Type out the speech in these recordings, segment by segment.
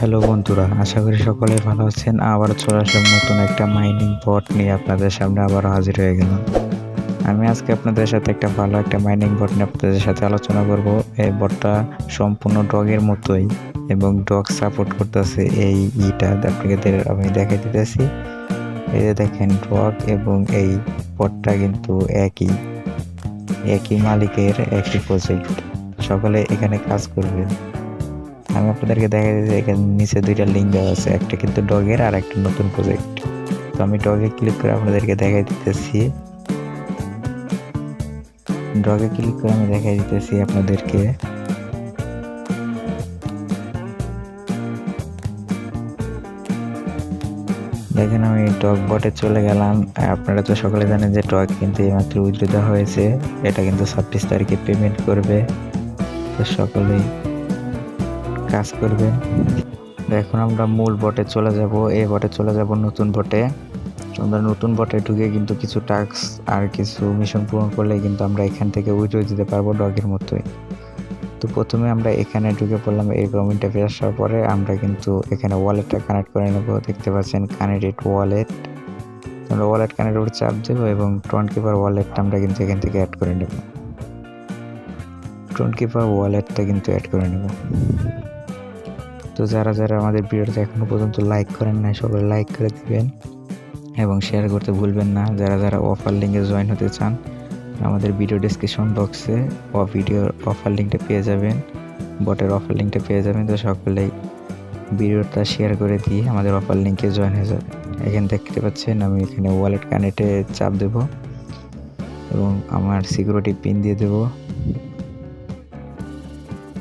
Hello বন্ধুরা, আশা করি সকলে ভালো আছেন। আবার চলে আসলাম নতুন একটা মাইনিং বট নিয়ে আপনাদের সামনে আবার হাজির হয়ে গেলাম। আমি আজকে আপনাদের সাথে একটা ভালো একটা মাইনিং বট নিয়ে আপনাদের সাথে আলোচনা করব। এই বটটা সম্পূর্ণ ডগের মতোই এবং ডগ সাপোর্ট করতেছে এই ইটা। আপনাকে আমি দেখাই দিতেছি। এই যে দেখেন ডগ এবং এই বটটা কিন্তু একই। একই মালিকের একই প্রজেক্ট সকলে এখানে কাজ করবে। আমি আপনাদেরকে দেখা দিয়েছি, এখানে নিচে দুইটা লিঙ্ক দেওয়া আছে, একটা কিন্তু ডগের আর একটা নতুন প্রজেক্ট তো আমি ডগে ক্লিক করে আপনাদেরকে দেখাই দিতেছি। ডগে ক্লিক করে আমি দেখাই দিতেছি আপনাদেরকে। দেখেন আমি টক বটে চলে গেলাম। আপনারা তো সকলে জানেন যে টক কিন্তু এইমাত্র দেওয়া হয়েছে। এটা কিন্তু ছাব্বিশ তারিখে পেমেন্ট করবে। তো সকলেই কাজ করবেন। এখন আমরা মূল বটে চলে যাব। এই বটে চলে যাব নতুন বটে আমরা নতুন বটে ঢুকে কিন্তু কিছু টাস্ক আর কিছু মিশন পূরণ করলে কিন্তু আমরা এখান থেকে উইথড্র দিতে পারব ডগের মতোই। তো প্রথমে আমরা এখানে ঢুকে পড়লাম এই গভর্নমেন্টে ফিরে আসার পরে আমরা কিন্তু এখানে ওয়ালেটটা কানেক্ট করে নেব। দেখতে পাচ্ছেন কানেক্টেড ওয়ালেট আমরা ওয়ালেট কানেক্ট করে চাপ দেবো এবং টোন কিপার ওয়ালেটটা আমরা কিন্তু এখান থেকে অ্যাড করে নেব। টোন কিপার ওয়ালেটটা কিন্তু অ্যাড করে নেব। তো যারা যারা আমাদের ভিডিওটা এখনও পর্যন্ত লাইক করেন নাই, সবাই লাইক করে দিবেন এবং শেয়ার করতে ভুলবেন না। যারা যারা অফার লিঙ্কে জয়েন হতে চান, আমাদের ভিডিও ডিসক্রিপশন বক্সে ভিডিওর অফার লিঙ্কটা পেয়ে যাবেন। বটের অফার লিঙ্কটা পেয়ে যাবেন। তো সকলেই ভিডিওটা শেয়ার করে দিয়ে আমাদের অফার লিঙ্কে জয়েন হয়ে যাবে। এখানে দেখতে পাচ্ছেন, আমি এখানে ওয়ালেট কানেক্টে চাপ দেব এবং আমার সিকিউরিটি পিন দিয়ে দেব।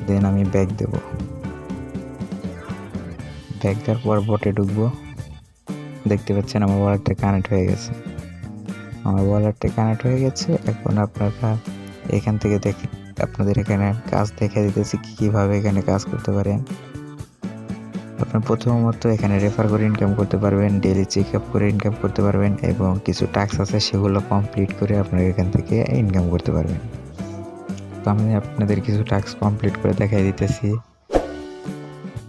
দেন আমি ব্যাক দেব। দেওয়ার পর বটে ঢুকবো। দেখতে পাচ্ছেন আমার ওয়ালেটটা কানেক্ট হয়ে গেছে। আমার ওয়ালেটটা কানেক্ট হয়ে গেছে। এখন আপনারা এখান থেকে দেখে, আপনাদের এখানে কাজ দেখে দিতেছি কী কীভাবে এখানে কাজ করতে পারেন। আপনার প্রথমত এখানে রেফার করে ইনকাম করতে পারবেন ডেলি চেক আপ করে ইনকাম করতে পারবেন এবং কিছু টাস্ক আছে সেগুলো কমপ্লিট করে আপনারা এখান থেকে ইনকাম করতে পারবেন। তো আমি আপনাদের কিছু টাস্ক কমপ্লিট করে দেখাই দিতেছি।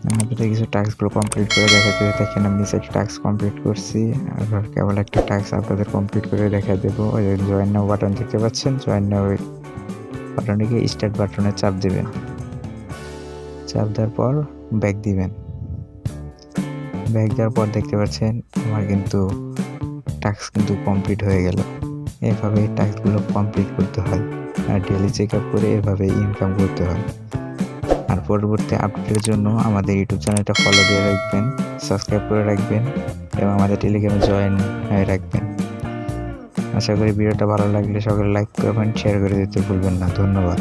আপনাদের কিছু টাস্কগুলো কমপ্লিট করে দেখাতে দেখেন আমি নিচে একটা টাস্ক কমপ্লিট করছি। আর কেবল একটা টাস্ক আপনাদের কমপ্লিট করে দেখা দেবো। ওই জয়েন নাও বাটন দেখতে পাচ্ছেন? জয়েন নাও বাটনে গিয়ে স্টার্ট বাটনে চাপ দেবেন। চাপ দেওয়ার পর ব্যাক দিবেন। ব্যাক দেওয়ার পর দেখতে পাচ্ছেন আমার কিন্তু টাস্ক কিন্তু কমপ্লিট হয়ে গেল। এভাবে টাস্কগুলো কমপ্লিট করতে হয়। আর ডেলি চেক আপ করে এভাবে ইনকাম করতে হয়। আর পরবর্তী আপডেটের জন্য আমাদের ইউটিউব চ্যানেলটা ফলো দিয়ে রাখবেন সাবস্ক্রাইব করে রাখবেন এবং আমাদের টেলিগ্রামে জয়েন হয়ে রাখবেন। আশা করি ভিডিওটা ভালো লাগলে সকলে লাইক করবেন শেয়ার করে দিতে ভুলবেন না। ধন্যবাদ।